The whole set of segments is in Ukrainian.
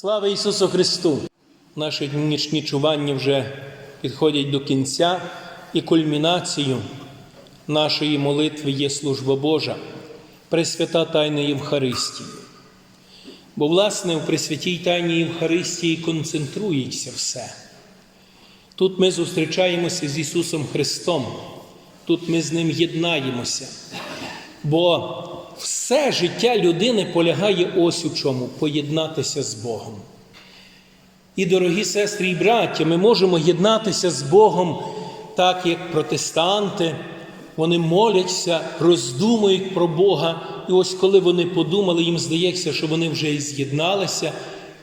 Слава Ісусу Христу! Наші нічні чування вже підходять до кінця, і кульмінацією нашої молитви є служба Божа, Пресвята Тайна Євхаристії. Бо, власне, у Пресвятій Тайні Євхаристії концентрується все. Тут ми зустрічаємося з Ісусом Христом, тут ми з Ним єднаємося. Бо все життя людини полягає ось у чому поєднатися з Богом. І, дорогі сестри і браття, ми можемо єднатися з Богом так, як протестанти. Вони моляться, роздумують про Бога. І ось коли вони подумали, їм здається, що вони вже і з'єдналися.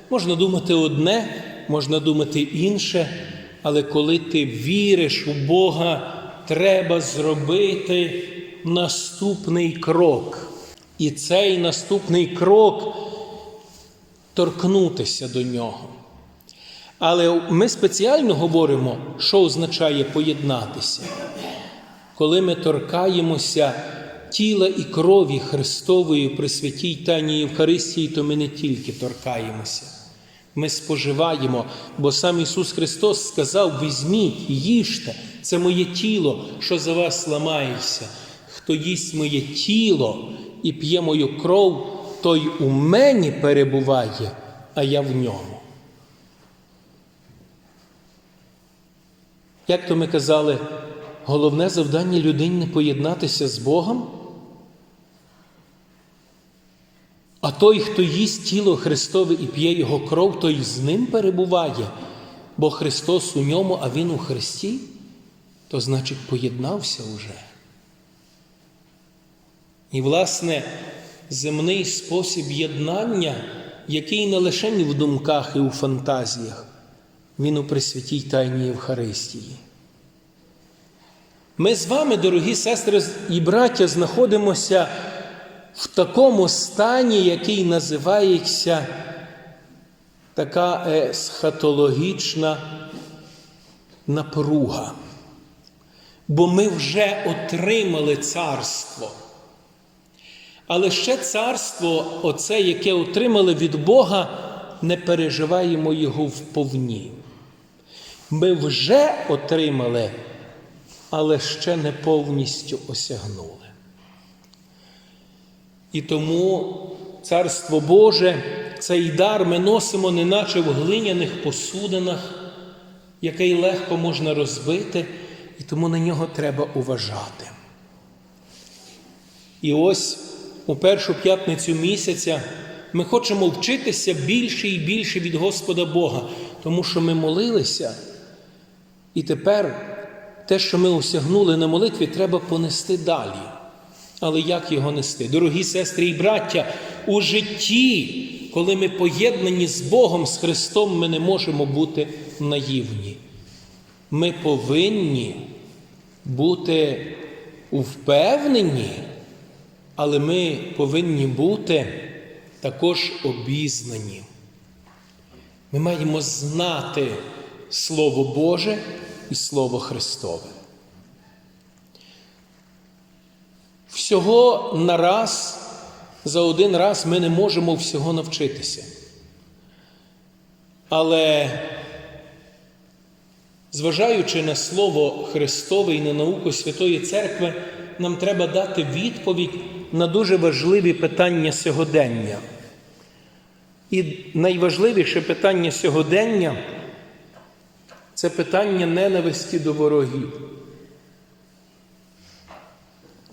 Можна думати одне, можна думати інше, але коли ти віриш у Бога, треба зробити наступний крок. І цей наступний крок торкнутися до нього. Але ми спеціально говоримо, що означає поєднатися. Коли ми торкаємося тіла і крові Христової при святій Тайні Євхаристії, то ми не тільки торкаємося, ми споживаємо, бо сам Ісус Христос сказав: візьміть, їжте, це моє тіло, що за вас ламається. Хто їсть моє тіло і п'є мою кров, той у мені перебуває, а я в ньому. Як то ми казали, головне завдання людини поєднатися з Богом? А той, хто їсть тіло Христове і п'є Його кров, той з ним перебуває, бо Христос у ньому, а Він у Христі, то значить поєднався уже. І, власне, земний спосіб єднання, який не лише в думках і у фантазіях, він у Пресвятій Тайні Євхаристії. Ми з вами, дорогі сестри і браття, знаходимося в такому стані, який називається така есхатологічна напруга. Бо ми вже отримали царство. Але ще царство, оце, яке отримали від Бога, не переживаємо його вповні. Ми вже отримали, але ще не повністю осягнули. І тому Царство Боже, цей дар ми носимо, неначе в глиняних посудинах, який легко можна розбити, і тому на нього треба уважати. І ось у першу п'ятницю місяця ми хочемо вчитися більше і більше від Господа Бога, тому що ми молилися, і тепер те, що ми осягнули на молитві, треба понести далі. Але як його нести? Дорогі сестри і браття, у житті, коли ми поєднані з Богом, з Христом, ми не можемо бути наївні. Ми повинні бути впевнені, але ми повинні бути також обізнані. Ми маємо знати Слово Боже і Слово Христове. Всього на раз, за один раз ми не можемо всього навчитися. Але, зважаючи на Слово Христове і на науку Святої Церкви, нам треба дати відповідь на дуже важливі питання сьогодення. І найважливіше питання сьогодення це питання ненависті до ворогів.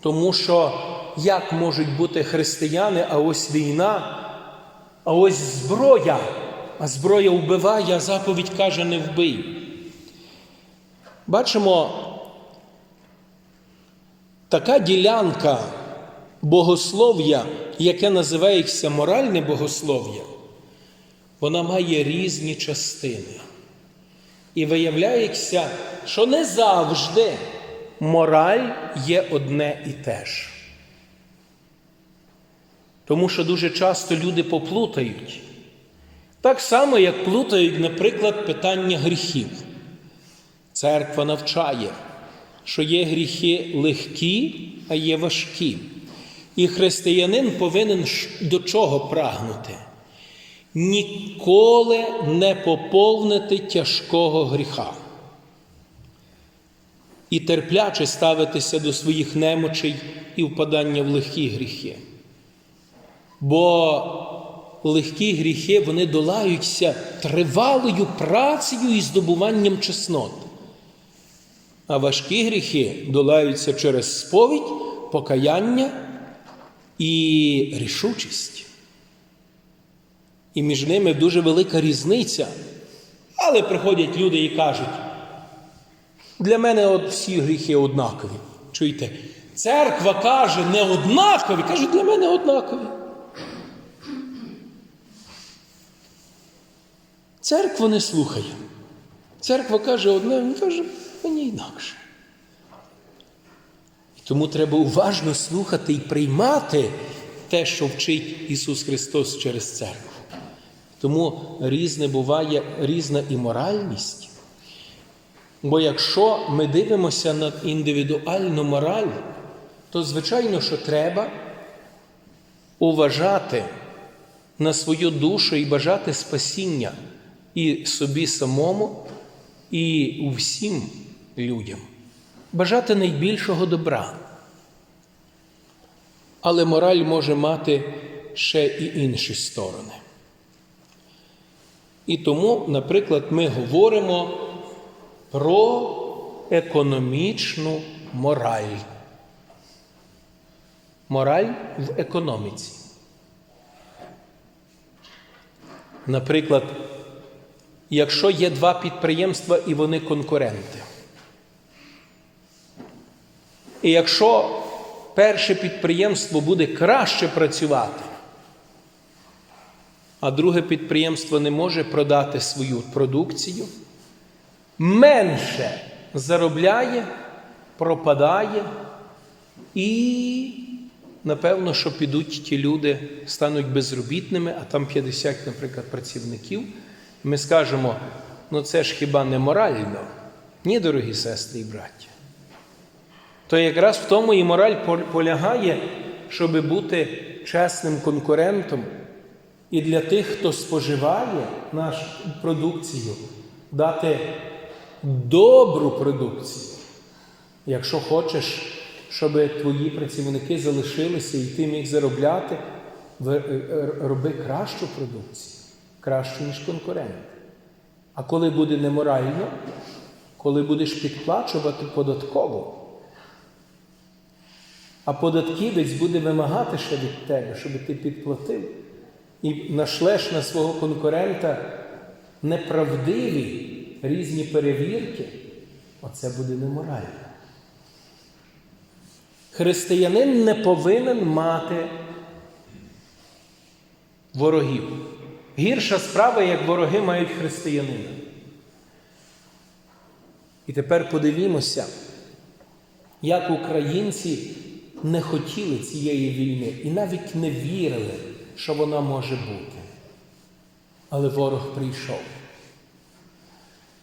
Тому що як можуть бути християни, а ось війна, а ось зброя, а зброя вбиває, а заповідь каже не вбий. Бачимо, така ділянка богослов'я, яке називається моральне богослов'я, вона має різні частини. І виявляється, що не завжди мораль є одне і те ж. Тому що дуже часто люди поплутають. Так само, як плутають, наприклад, питання гріхів. Церква навчає, що є гріхи легкі, а є важкі. І християнин повинен до чого прагнути? ніколи не поповнити тяжкого гріха і терпляче ставитися до своїх немочей і впадання в легкі гріхи. Бо легкі гріхи вони долаються тривалою працею і здобуванням чеснот. А важкі гріхи долаються через сповідь, покаяння і рішучість. І між ними дуже велика різниця. Але приходять люди і кажуть, для мене от всі гріхи однакові. Чуєте? Церква каже не однакові, каже, для мене однакові. Церква не слухає. Церква каже одне, він каже, мені інакше. Тому треба уважно слухати і приймати те, що вчить Ісус Христос через церкву. Тому різне буває різна і моральність. Бо якщо ми дивимося на індивідуальну мораль, то звичайно, що треба уважати на свою душу і бажати спасіння і собі самому, і усім людям, бажати найбільшого добра. Але мораль може мати ще і інші сторони. І тому, наприклад, ми говоримо про економічну мораль. Мораль в економіці. Наприклад, якщо є два підприємства і вони конкуренти. І якщо перше підприємство буде краще працювати, а друге підприємство не може продати свою продукцію, менше заробляє, пропадає, і, напевно, що підуть ті люди, стануть безробітними, а там 50, наприклад, працівників. Ми скажемо, ну це ж хіба не морально? Ні, дорогі сестри і браття. То якраз в тому і мораль полягає, щоб бути чесним конкурентом. І для тих, хто споживає нашу продукцію, дати добру продукцію. Якщо хочеш, щоб твої працівники залишилися і ти міг заробляти, роби кращу продукцію, кращу, ніж конкурент. А коли буде неморально, коли будеш підплачувати податково, а податківець буде вимагати ще від тебе, щоб ти підплатив, і нашлеш на свого конкурента неправдиві різні перевірки, оце буде неморально. Християнин не повинен мати ворогів. Гірша справа, як вороги мають християнина. І тепер подивімося, як українці не хотіли цієї війни і навіть не вірили, що вона може бути. Але ворог прийшов.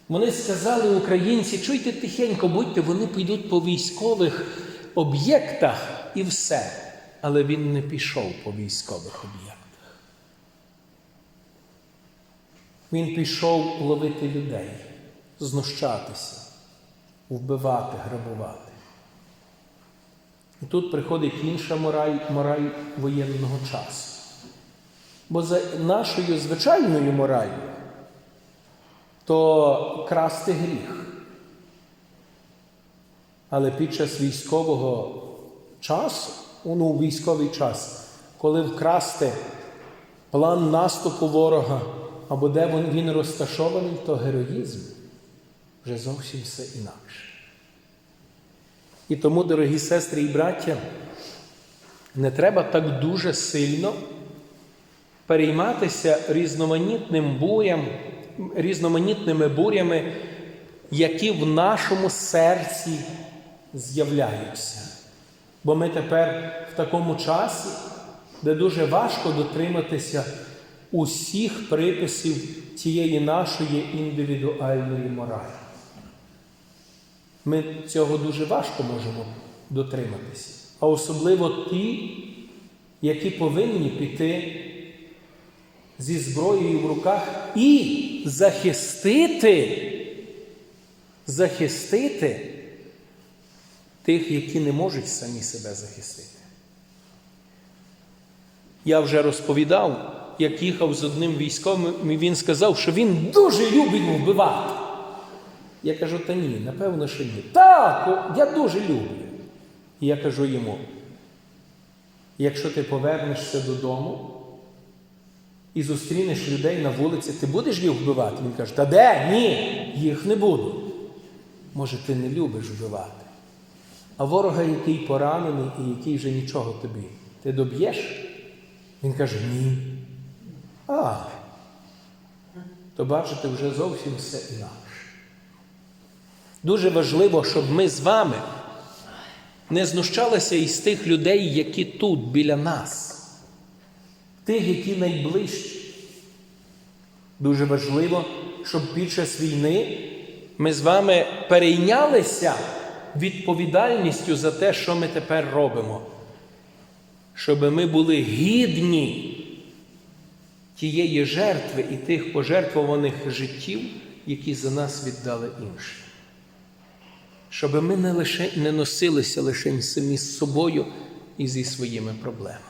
Вони сказали українці, чуйте тихенько, будьте, вони підуть по військових об'єктах і все. Але він не пішов по військових об'єктах. Він пішов ловити людей, знущатися, вбивати, грабувати. І тут приходить інша мораль, мораль воєнного часу. Бо за нашою звичайною моралью то красти гріх. Але під час військового часу, ну, військовий час, коли вкрасти план наступу ворога або де він розташований, то героїзм вже зовсім все інакше. І тому, дорогі сестри і браття, не треба так дуже сильно перейматися різноманітним бурям, різноманітними бурями, які в нашому серці з'являються. Бо ми тепер в такому часі, де дуже важко дотриматися усіх приписів цієї нашої індивідуальної моралі. Ми цього дуже важко можемо дотриматися. А особливо ті, які повинні піти зі зброєю в руках і захистити, захистити тих, які не можуть самі себе захистити. Я вже розповідав, як їхав з одним військовим, і він сказав, що він дуже любить вбивати. Я кажу, та ні, напевно, що ні. Так, я дуже люблю. І я кажу йому: якщо ти повернешся додому і зустрінеш людей на вулиці, ти будеш їх вбивати? Він каже, та де? Ні, їх не буду. Може, ти не любиш вбивати. А ворога, який поранений і який вже нічого тобі, ти доб'єш? Він каже, ні. А, то бачите, вже зовсім все інакше. Дуже важливо, щоб ми з вами не знущалися із тих людей, які тут біля нас, тих, які найближчі. Дуже важливо, щоб під час війни ми з вами перейнялися відповідальністю за те, що ми тепер робимо, щоб ми були гідні тієї жертви і тих пожертвованих життів, які за нас віддали інші. Щоб ми не лише не носилися лише самі з собою і зі своїми проблемами.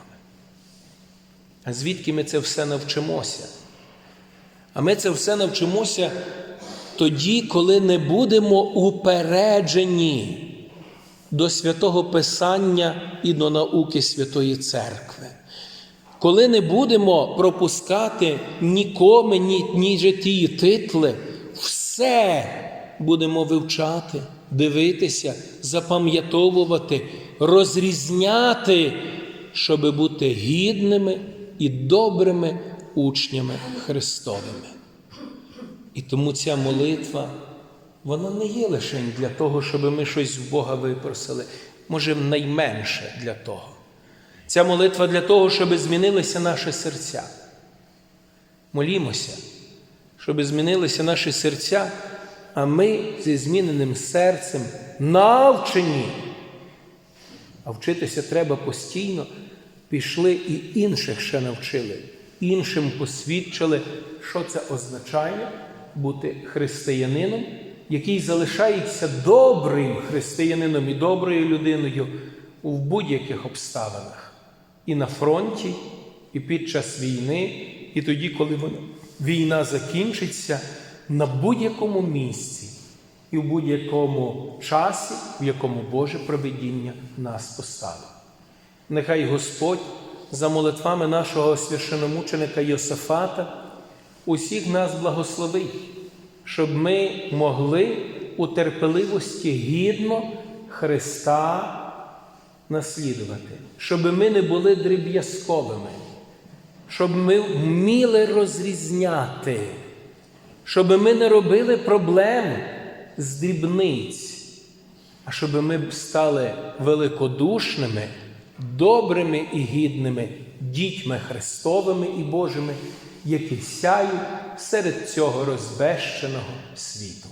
А звідки ми це все навчимося? А ми це все навчимося тоді, коли не будемо упереджені до святого Писання і до науки Святої Церкви. Коли не будемо пропускати нікому, ні, ні житті титли, все будемо вивчати, дивитися, запам'ятовувати, розрізняти, щоб бути гідними і добрими учнями Христовими. І тому ця молитва, вона не є лише для того, щоб ми щось в Бога випросили, може найменше для того. Ця молитва для того, щоб змінилися наші серця. Молімося, щоб змінилися наші серця, а ми зі зміненим серцем навчені. А вчитися треба постійно, пішли і інших ще навчили, іншим посвідчили, що це означає бути християнином, який залишається добрим християнином і доброю людиною у будь-яких обставинах. І на фронті, і під час війни, і тоді, коли війна закінчиться, на будь-якому місці і в будь-якому часі, в якому Боже провидіння нас поставить. Нехай Господь за молитвами нашого священомученика Йосафата усіх нас благословить, щоб ми могли у терпеливості гідно Христа наслідувати, щоб ми не були дріб'язковими, щоб ми вміли розрізняти, щоб ми не робили проблем з дрібниць, а щоб ми стали великодушними, добрими і гідними дітьми Христовими і Божими, які сяють серед цього розбещеного світу.